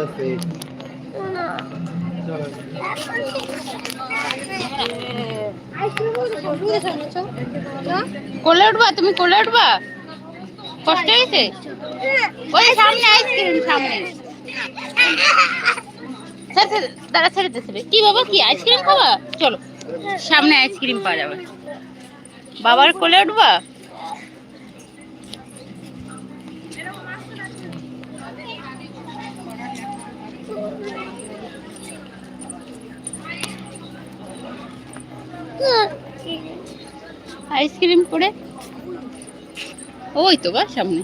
যাচ্ছে কোলে উঠবা? তুমি কোলে উঠবা? কষ্ট হয়েছে? ওই সামনে আইসক্রিম সামনে। দাঁড়া, ছেড়ে দে, ছেড়ে কি বাবা, কি আইসক্রিম খাবা? চলো, সামনে আইসক্রিম পাওয়া যাবে। বাবার কোলে উঠবা? আইসক্রিম করে ওই তো বা সামনে।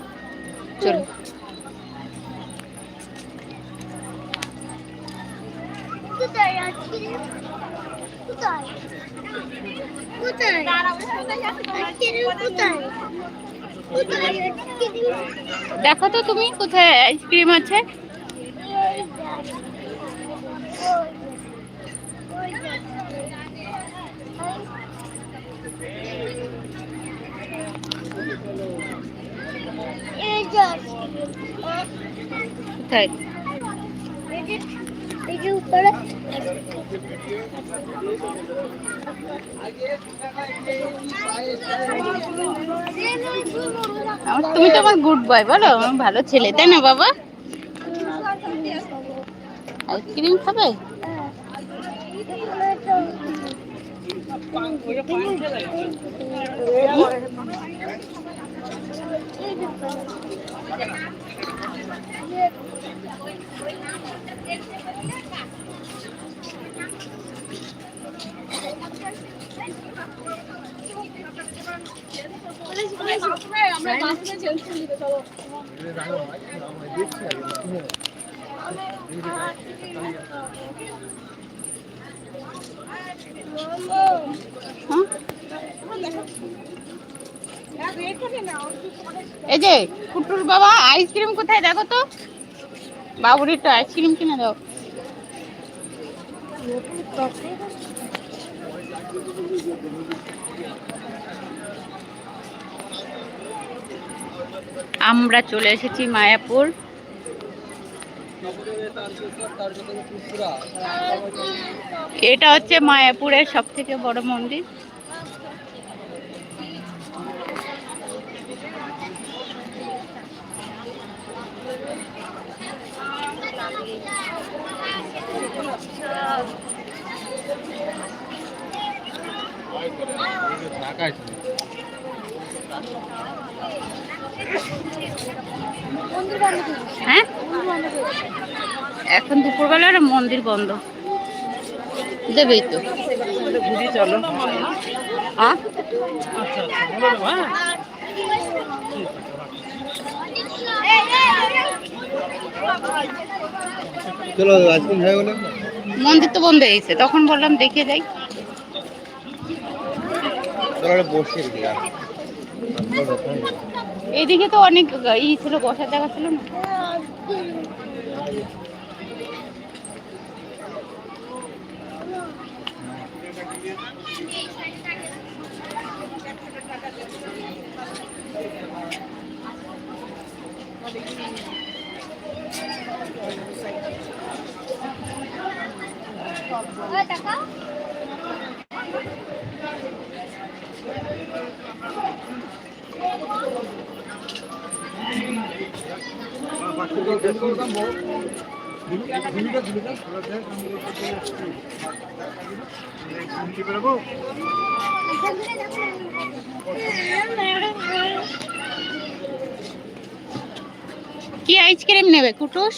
চলো। দেখো তো তুমি কোথায় আইসক্রিম আছে। কোথায় তুমি তো আমার গুড বয় বলো ভালো ছেলে তাই না বাবা? আইসক্রিম খাবে? 买八十块呀，买八十块钱出一个，小罗。啊？来，别碰你那。এই যে কুটুর বাবা আইসক্রিম কোথায় দেখো তো? বাবুর একটু আইসক্রিম কিনে দাও। আমরা চলে এসেছি মায়াপুর। এটা হচ্ছে মায়াপুরের সব থেকে বড় মন্দির। হ্যাঁ? এখন দুপুরবেলা আর মন্দির বন্ধ। দেবেই তো। চলো হ্যাঁ? চলো আইসক্রিম হয়ে গেলে মন্দির তো বন্ধ হয়েছে তখন বললাম দেখে যাই। চলো একটা বসে দিকে এইদিকে তো অনেক ই ছিল বসার জায়গা ছিল না। কি আইসক্রিম নেবে কুটুস?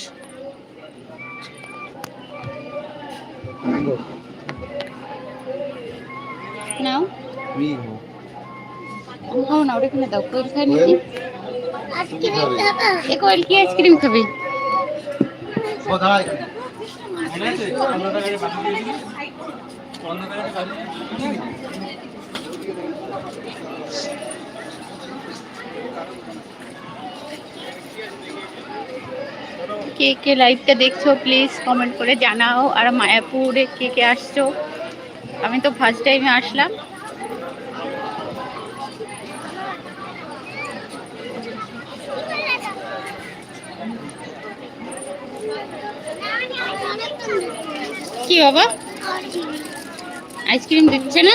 নাও খাও না ওটা কিনে দাও কোয়েল খাই নাকি এ কোয়েল কি আইসক্রিম খাবি কোথায় কে কে লাইভটা দেখছ প্লিজ কমেন্ট করে জানাও। আর মায়াপুরে কে কে আসছো? আমি তো ফার্স্ট টাইমে আসলাম। কি বাবা? আইসক্রিম দিচ্ছে না?